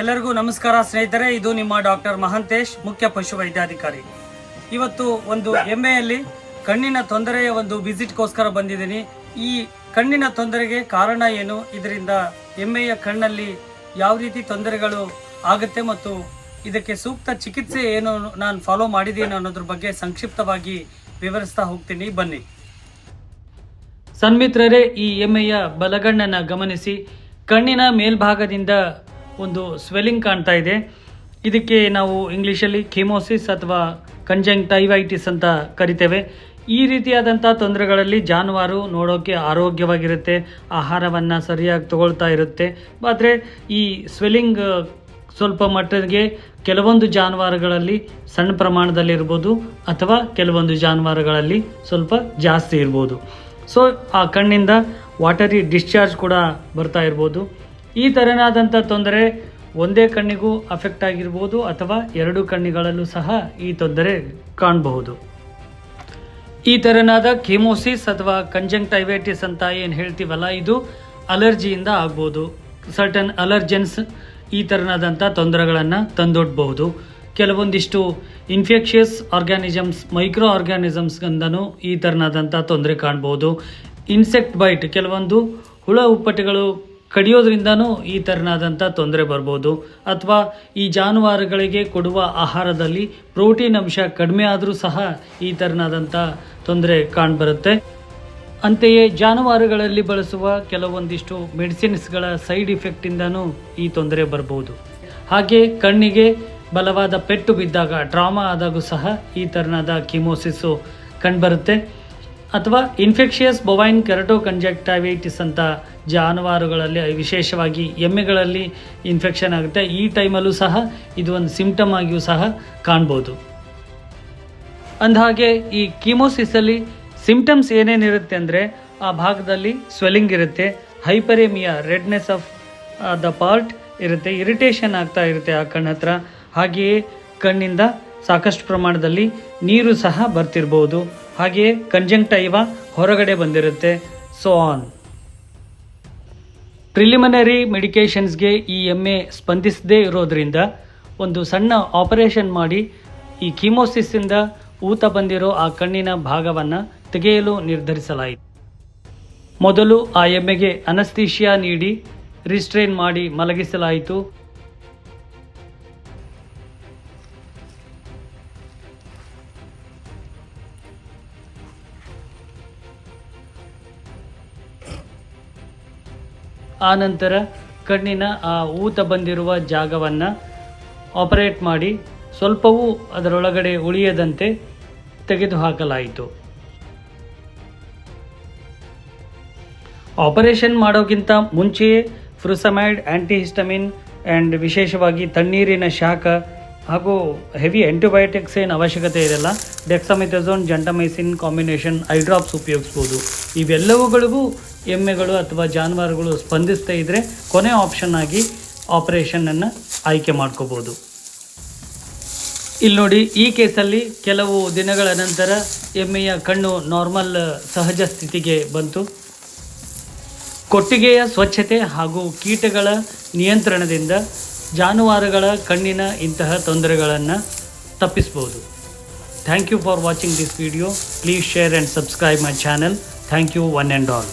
ಎಲ್ಲರಿಗೂ ನಮಸ್ಕಾರ ಸ್ನೇಹಿತರೆ, ಇದು ನಿಮ್ಮ ಡಾಕ್ಟರ್ ಮಹಂತೇಶ್, ಮುಖ್ಯ ಪಶು ವೈದ್ಯಾಧಿಕಾರಿ ಇವತ್ತು ಒಂದು ಎಮ್ಮೆಯಲ್ಲಿ ಕಣ್ಣಿನ ತೊಂದರೆಯ ಒಂದು ವಿಸಿಟ್ಗೋಸ್ಕರ ಬಂದಿದ್ದೀನಿ. ಈ ಕಣ್ಣಿನ ತೊಂದರೆಗೆ ಕಾರಣ ಏನು? ಇದರಿಂದ ಎಮ್ಮೆಯ ಕಣ್ಣಲ್ಲಿ ಯಾವ ರೀತಿ ತೊಂದರೆಗಳು ಆಗುತ್ತೆ ಮತ್ತು ಇದಕ್ಕೆ ಸೂಕ್ತ ಚಿಕಿತ್ಸೆ ಏನು ನಾನು ಫಾಲೋ ಮಾಡಿದ್ದೀನಿ ಅನ್ನೋದ್ರ ಬಗ್ಗೆ ಸಂಕ್ಷಿಪ್ತವಾಗಿ ವಿವರಿಸ್ತಾ ಹೋಗ್ತೀನಿ. ಬನ್ನಿ. ಸನ್ಮಿತ್ರರೇ, ಈ ಎಮ್ಮೆಯ ಬಲಗಣ್ಣನ ಗಮನಿಸಿ. ಕಣ್ಣಿನ ಮೇಲ್ಭಾಗದಿಂದ ಒಂದು ಸ್ವೆಲ್ಲಿಂಗ್ ಕಾಣ್ತಾ ಇದೆ. ಇದಕ್ಕೆ ನಾವು ಇಂಗ್ಲೀಷಲ್ಲಿ ಕೆಮೋಸಿಸ್ ಅಥವಾ ಕಂಜಂಕ್ಟೈವೈಟಿಸ್ ಅಂತ ಕರಿತೇವೆ. ಈ ರೀತಿಯಾದಂಥ ತೊಂದರೆಗಳಲ್ಲಿ ಜಾನುವಾರು ನೋಡೋಕ್ಕೆ ಆರೋಗ್ಯವಾಗಿರುತ್ತೆ, ಆಹಾರವನ್ನು ಸರಿಯಾಗಿ ತಗೊಳ್ತಾ ಇರುತ್ತೆ. ಆದರೆ ಈ ಸ್ವೆಲ್ಲಿಂಗ್ ಸ್ವಲ್ಪ ಮಟ್ಟಿಗೆ ಕೆಲವೊಂದು ಜಾನುವಾರುಗಳಲ್ಲಿ ಸಣ್ಣ ಪ್ರಮಾಣದಲ್ಲಿರ್ಬೋದು ಅಥವಾ ಕೆಲವೊಂದು ಜಾನುವಾರುಗಳಲ್ಲಿ ಸ್ವಲ್ಪ ಜಾಸ್ತಿ ಇರ್ಬೋದು. ಸೊ ಆ ಕಣ್ಣಿಂದ ವಾಟರಿ ಡಿಸ್ಚಾರ್ಜ್ ಕೂಡ ಬರ್ತಾ ಇರ್ಬೋದು. ಈ ಥರನಾದಂಥ ತೊಂದರೆ ಒಂದೇ ಕಣ್ಣಿಗೂ ಅಫೆಕ್ಟ್ ಆಗಿರ್ಬೋದು ಅಥವಾ ಎರಡು ಕಣ್ಣಿಗಳಲ್ಲೂ ಸಹ ಈ ತೊಂದರೆ ಕಾಣಬಹುದು. ಈ ಥರನಾದ ಕೆಮೋಸಿಸ್ ಅಥವಾ ಕಂಜಂಕ್ಟೈವೈಟಿಸ್ ಅಂತ ಏನು ಹೇಳ್ತೀವಲ್ಲ, ಇದು ಅಲರ್ಜಿಯಿಂದ ಆಗ್ಬೋದು. ಸರ್ಟನ್ ಅಲರ್ಜೆನ್ಸ್ ಈ ಥರನಾದಂಥ ತೊಂದರೆಗಳನ್ನು ತಂದೊಡ್ಬಹುದು. ಕೆಲವೊಂದಿಷ್ಟು ಇನ್ಫೆಕ್ಷಿಯಸ್ ಆರ್ಗ್ಯಾನಿಸಮ್ಸ್ ಮೈಕ್ರೋ ಆರ್ಗ್ಯಾನಿಸಮ್ಸ್ಗಿಂದನೂ ಈ ಥರನಾದಂಥ ತೊಂದರೆ ಕಾಣ್ಬೋದು. ಇನ್ಸೆಕ್ಟ್ ಬೈಟ್ ಕೆಲವೊಂದು ಹುಳ ಉಪ್ಪಟೆಗಳು ಕಡಿಯೋದ್ರಿಂದನೂ ಈ ಥರನಾದಂಥ ತೊಂದರೆ ಬರ್ಬೋದು. ಅಥವಾ ಈ ಜಾನುವಾರುಗಳಿಗೆ ಕೊಡುವ ಆಹಾರದಲ್ಲಿ ಪ್ರೋಟೀನ್ ಅಂಶ ಕಡಿಮೆ ಆದರೂ ಸಹ ಈ ಥರನಾದಂಥ ತೊಂದರೆ ಕಾಣ್ಬರುತ್ತೆ. ಅಂತೆಯೇ ಜಾನುವಾರುಗಳಲ್ಲಿ ಬಳಸುವ ಕೆಲವೊಂದಿಷ್ಟು ಮೆಡಿಸಿನ್ಸ್ಗಳ ಸೈಡ್ ಇಫೆಕ್ಟಿಂದನೂ ಈ ತೊಂದರೆ ಬರ್ಬೋದು. ಹಾಗೆ ಕಣ್ಣಿಗೆ ಬಲವಾದ ಪೆಟ್ಟು ಬಿದ್ದಾಗ ಟ್ರಾಮಾ ಆದಾಗೂ ಸಹ ಈ ಥರನಾದ ಕಿಮೋಸಿಸ್ಸು ಕಂಡುಬರುತ್ತೆ. ಅಥವಾ ಇನ್ಫೆಕ್ಷಿಯಸ್ ಬೊವೈನ್ ಕೆರಟೋ ಕಂಜಕ್ಟೈವೈಟಿಸ್ ಅಂತ ಜಾನುವಾರುಗಳಲ್ಲಿ ವಿಶೇಷವಾಗಿ ಎಮ್ಮೆಗಳಲ್ಲಿ ಇನ್ಫೆಕ್ಷನ್ ಆಗುತ್ತೆ. ಈ ಟೈಮಲ್ಲೂ ಸಹ ಇದು ಒಂದು ಸಿಂಪ್ಟಮ್ ಆಗಿಯೂ ಸಹ ಕಾಣ್ಬೋದು. ಅಂದಹಾಗೆ ಈ ಕೀಮೋಸಿಸಲ್ಲಿ ಸಿಂಪ್ಟಮ್ಸ್ ಏನೇನಿರುತ್ತೆ ಅಂದರೆ, ಆ ಭಾಗದಲ್ಲಿ ಸ್ವೆಲ್ಲಿಂಗ್ ಇರುತ್ತೆ hyperaemia redness of the part ಇರುತ್ತೆ ಇರಿಟೇಷನ್ ಆಗ್ತಾ ಇರುತ್ತೆ ಆ ಕಣ್ಣ ಹತ್ರ. ಹಾಗೆಯೇ ಕಣ್ಣಿಂದ ಸಾಕಷ್ಟು ಪ್ರಮಾಣದಲ್ಲಿ ನೀರು ಸಹ ಬರ್ತಿರ್ಬೋದು. ಹಾಗೆಯೇ ಕಂಜಂಕ್ಟೈವ ಹೊರಗಡೆ ಬಂದಿರುತ್ತೆ ಸೊ ಆನ್ ಪ್ರಿಲಿಮಿನರಿ ಮೆಡಿಕೇಷನ್ಸ್ಗೆ ಈ ಎಮ್ಮೆ ಸ್ಪಂದಿಸದೇ ಇರೋದ್ರಿಂದ ಒಂದು ಸಣ್ಣ ಆಪರೇಷನ್ ಮಾಡಿ ಈ ಕೀಮೋಸಿಸ್ಸಿಂದ ಊತ ಬಂದಿರೋ ಆ ಕಣ್ಣಿನ ಭಾಗವನ್ನು ತೆಗೆಯಲು ನಿರ್ಧರಿಸಲಾಯಿತು. ಮೊದಲು ಆ ಎಮ್ಮೆಗೆ ಅನಸ್ತೀಷಿಯಾ ನೀಡಿ ರಿಸ್ಟ್ರೈನ್ ಮಾಡಿ ಮಲಗಿಸಲಾಯಿತು. ಆನಂತರ ಕಣ್ಣಿನ ಆ ಊತ ಬಂದಿರುವ ಜಾಗವನ್ನು ಆಪರೇಟ್ ಮಾಡಿ ಸ್ವಲ್ಪವೂ ಅದರೊಳಗಡೆ ಉಳಿಯದಂತೆ ತೆಗೆದುಹಾಕಲಾಯಿತು. ಆಪರೇಷನ್ ಮಾಡೋಕ್ಕಿಂತ ಮುಂಚೆಯೇ ಫ್ರುಸಮೈಡ್ ಆ್ಯಂಟಿಹಿಸ್ಟಮಿನ್ ಆ್ಯಂಡ್ ವಿಶೇಷವಾಗಿ ತಣ್ಣೀರಿನ ಶಾಖ ಹಾಗೂ ಹೆವಿ ಆ್ಯಂಟಿಬಯೋಟಿಕ್ಸ್ ಏನು ಅವಶ್ಯಕತೆ ಇರಲ್ಲ. ಡೆಕ್ಸಮಿಥಜೋನ್ ಜಂಟಮೈಸಿನ್ ಕಾಂಬಿನೇಷನ್ ಐಡ್ರಾಪ್ಸ್ ಉಪಯೋಗಿಸ್ಬೋದು. ಇವೆಲ್ಲವುಗಳಿಗೂ ಎಮ್ಮೆಗಳು ಅಥವಾ ಜಾನುವಾರುಗಳು ಸ್ಪಂದಿಸ್ತಾ ಇದ್ದರೆ ಕೊನೆ ಆಪ್ಷನ್ ಆಗಿ ಆಪರೇಷನನ್ನು ಆಯ್ಕೆ ಮಾಡ್ಕೋಬೋದು. ಇಲ್ಲಿ ನೋಡಿ, ಈ ಕೇಸಲ್ಲಿ ಕೆಲವು ದಿನಗಳ ನಂತರ ಎಮ್ಮೆಯ ಕಣ್ಣು ನಾರ್ಮಲ್ ಸಹಜ ಸ್ಥಿತಿಗೆ ಬಂತು. ಕೊಟ್ಟಿಗೆಯ ಸ್ವಚ್ಛತೆ ಹಾಗೂ ಕೀಟಗಳ ನಿಯಂತ್ರಣದಿಂದ ಜಾನುವಾರುಗಳ ಕಣ್ಣಿನ ಇಂತಹ ತೊಂದರೆಗಳನ್ನು ತಪ್ಪಿಸ್ಬೋದು. Thank you for watching this video please share and subscribe my channel thank you one and all